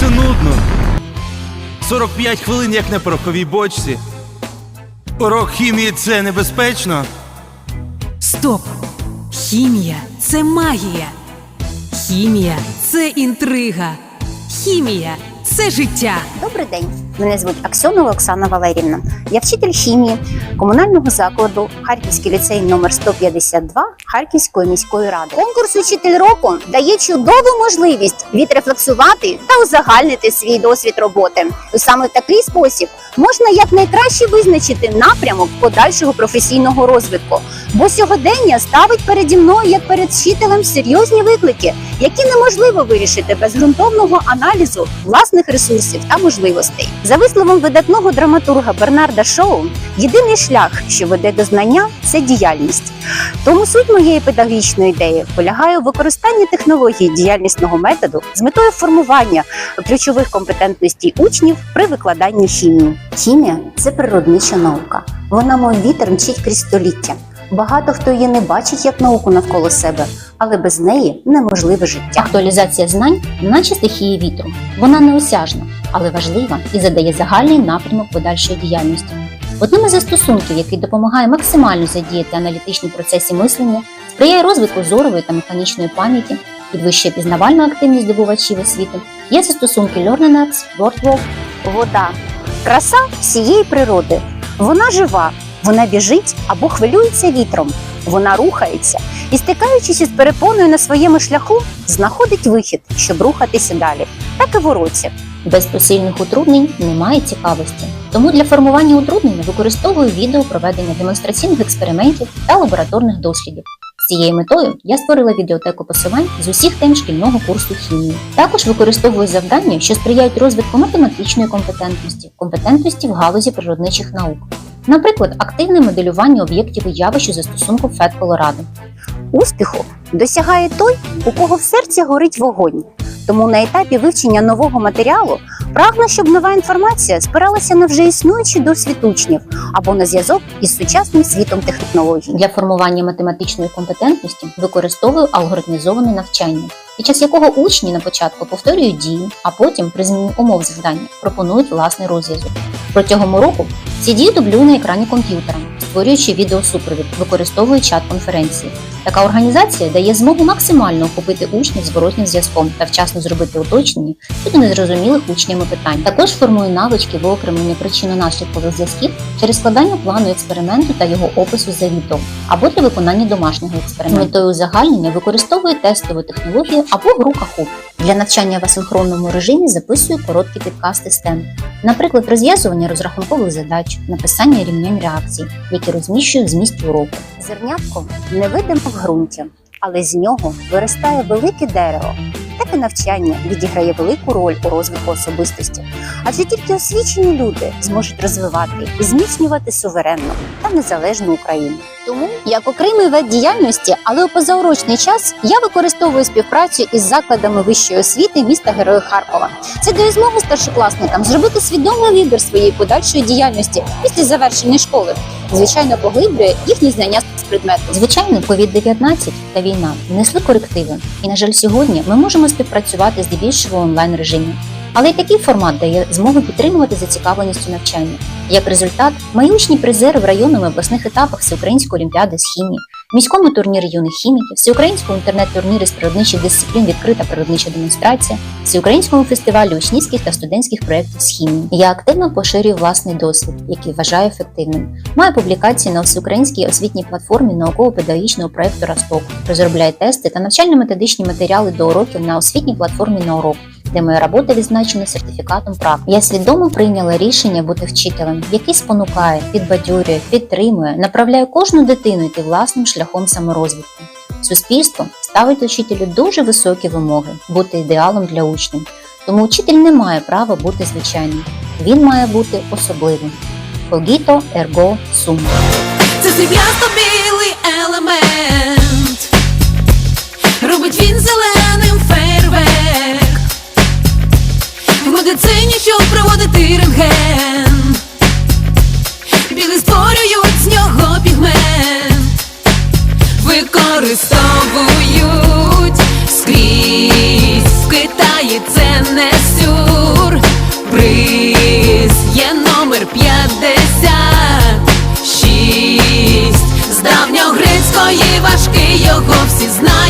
це нудно. 45 хвилин як на пороховій бочці. Урок хімії це небезпечно. Стоп! Хімія це магія. Хімія це інтрига. Хімія це життя. Добрий день. Мене звуть Аксьонова Оксана Валерівна. Я вчитель хімії комунального закладу Харківський ліцей номер 152 Харківської міської ради. Конкурс Учитель року дає чудову можливість відрефлексувати та узагальнити свій досвід роботи. І саме в такий спосіб можна якнайкраще визначити напрямок подальшого професійного розвитку. Бо сьогодення ставить переді мною як перед вчителем серйозні виклики, які неможливо вирішити без ґрунтовного аналізу власних ресурсів та можливостей. За висловом видатного драматурга Бернарда Шоу, єдиний шлях, що веде до знання, це діяльність. Тому суть моєї педагогічної ідеї полягає у використанні технології діяльнісного методу з метою формування ключових компетентностей учнів при викладанні хімії. Хімія це природнича наука. Вона, мов вітер, мчить крізь століття. Багато хто її не бачить як науку навколо себе, але без неї неможливе життя. Актуалізація знань, наче стихії вітру. Вона неосяжна, але важлива і задає загальний напрямок подальшої діяльності. Одним із застосунків, який допомагає максимально задіяти аналітичні процеси мислення, сприяє розвитку зорової та механічної пам'яті, підвищує пізнавальну активність здобувачів освіти, є застосунки LearnNets, WordWalk, Вода краса всієї природи. Вона жива, вона біжить або хвилюється вітром. Вона рухається і, стикаючись із перепоною на своєму шляху, знаходить вихід, щоб рухатися далі. Так і в уроці. Без посильних утруднень немає цікавості. Тому для формування утруднень використовую відео проведення демонстраційних експериментів та лабораторних дослідів. З цією метою я створила відеотеку посилань з усіх тем шкільного курсу хімії. Також використовую завдання, що сприяють розвитку математичної компетентності, компетентності в галузі природничих наук. Наприклад, активне моделювання об'єктів і явищ застосунку FET Colorado. Успіху досягає той, у кого в серці горить вогонь. Тому на етапі вивчення нового матеріалу прагну, щоб нова інформація спиралася на вже існуючий досвід учнів або на зв'язок із сучасним світом технологій. Для формування математичної компетентності використовую алгоритмізоване навчання, під час якого учні на початку повторюють дії, а потім при зміні умов завдання пропонують власний розв'язок. Протягом уроку ці дії дублюю на екрані комп'ютера, створюючи відеосупровід, використовую чат-конференції. Така організація дає змогу максимально охопити учнів зворотнім зв'язком та вчасно зробити уточнення щодо незрозумілих учнями питань. Також формую навички виокремлення причинно-наслідкових зв'язків через складання плану експерименту та його опису за відео, або для виконання домашнього експерименту. Метою узагальнення використовую тестову технологію або гру Kahoot. Для навчання в асинхронному режимі записую короткі підкасти STEM, наприклад, розв'язування розрахункових задач, написання рівнянь реакцій, які розміщую в змісті уроку. Зернятко невидимо в ґрунті, але з нього виростає велике дерево. Таке навчання відіграє велику роль у розвитку особистості, адже тільки освічені люди зможуть розвивати і зміцнювати суверенну та незалежну Україну. Тому, як окремий вид діяльності, але у позаурочний час я використовую співпрацю із закладами вищої освіти міста Героїв Харкова. Це дає змогу старшокласникам зробити свідомий вибір своєї подальшої діяльності після завершення школи. Звичайно, поглиблює їхні знання з предмету. Звичайно, COVID-19 та війна внесли корективи, і, на жаль, сьогодні ми можемо співпрацювати здебільшого в онлайн режимі. Але й такий формат дає змогу підтримувати зацікавленість у навчанні. Як результат, мої учні призери в районному обласних етапах Всеукраїнської олімпіади з хімії, міському турнірі юних хіміків, всеукраїнського інтернет-турнірі з природничих дисциплін відкрита природнича демонстрація, всеукраїнському фестивалю учнівських та студентських проєктів з хімії. Я активно поширюю власний досвід, який вважаю ефективним. Маю публікації на всеукраїнській освітній платформі науково-педагогічного проєкту Росток, розробляю тести та навчально-методичні матеріали до уроків на освітній платформі на урок де моя робота відзначена сертифікатом прав. Я свідомо прийняла рішення бути вчителем, який спонукає, підбадьорює, підтримує, направляє кожну дитину йти власним шляхом саморозвитку. Суспільство ставить учителю дуже високі вимоги бути ідеалом для учнів. Тому учитель не має права бути звичайним. Він має бути особливим. Когіто ерго сум. Це білий елемент. медицині, щоб проводити рентген. Білий створюють з нього пігмент. Використовують скрізь В Китаї це не сюр. Приз є номер 56 З давньогрецької важки його всі знають.